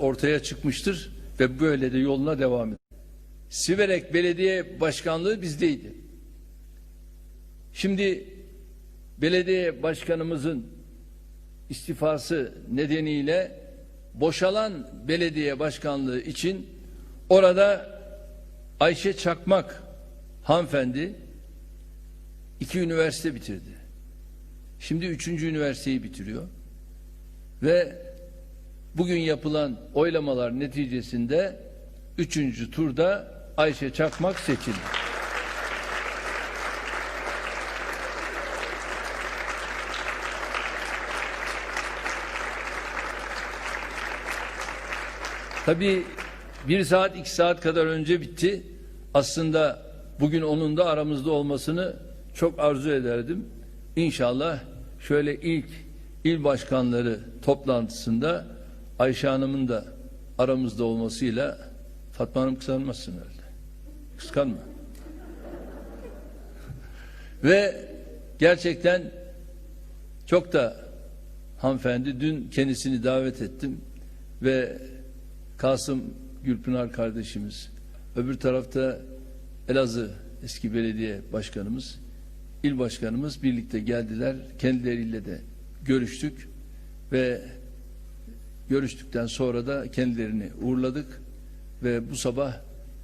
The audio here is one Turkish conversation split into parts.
ortaya çıkmıştır ve böyle de yoluna devam eder. Siverek Belediye Başkanlığı bizdeydi. Şimdi belediye başkanımızın istifası nedeniyle boşalan belediye başkanlığı için orada Ayşe Çakmak hanımefendi iki üniversite bitirdi. Şimdi üçüncü üniversiteyi bitiriyor. Ve bugün yapılan oylamalar neticesinde üçüncü turda Ayşe Çakmak seçildi. Tabii bir saat iki saat kadar önce bitti. Aslında bugün onun da aramızda olmasını çok arzu ederdim. İnşallah şöyle ilk il başkanları toplantısında Ayşe Hanım'ın da aramızda olmasıyla Fatma Hanım kıskanmazsın herhalde. Kıskanma. Ve gerçekten çok da hanımefendi dün kendisini davet ettim ve Kasım Gülpınar kardeşimiz öbür tarafta Elazığ eski belediye başkanımız il başkanımız birlikte geldiler kendileriyle de görüştük ve görüştükten sonra da kendilerini uğurladık ve bu sabah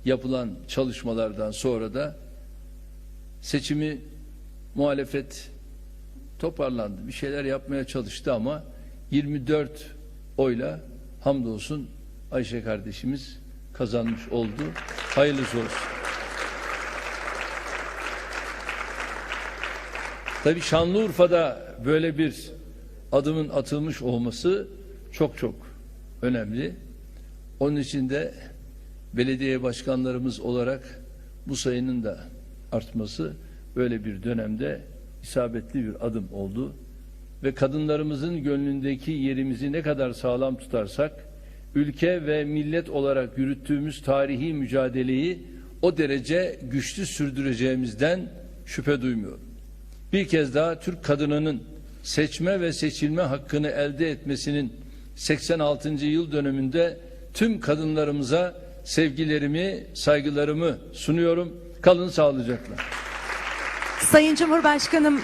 yapılan çalışmalardan sonra da seçimi muhalefet toparlandı. Bir şeyler yapmaya çalıştı ama 24 oyla hamdolsun Ayşe kardeşimiz kazanmış oldu. Hayırlısı olsun. Tabii Şanlıurfa'da böyle bir adımın atılmış olması çok çok önemli. Onun için de belediye başkanlarımız olarak bu sayının da artması böyle bir dönemde isabetli bir adım oldu. Ve kadınlarımızın gönlündeki yerimizi ne kadar sağlam tutarsak, ülke ve millet olarak yürüttüğümüz tarihi mücadeleyi o derece güçlü sürdüreceğimizden şüphe duymuyorum. Bir kez daha Türk kadınının seçme ve seçilme hakkını elde etmesinin 86. yıl dönümünde tüm kadınlarımıza sevgilerimi, saygılarımı sunuyorum. Kalın sağlıcakla. Sayın Cumhurbaşkanım,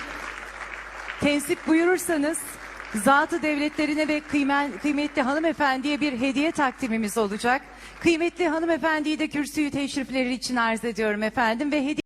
tensip buyurursanız zatı devletlerine ve kıymetli hanımefendiye bir hediye takdimimiz olacak. Kıymetli hanımefendiyi de kürsüyü teşrifleri için arz ediyorum efendim ve hediye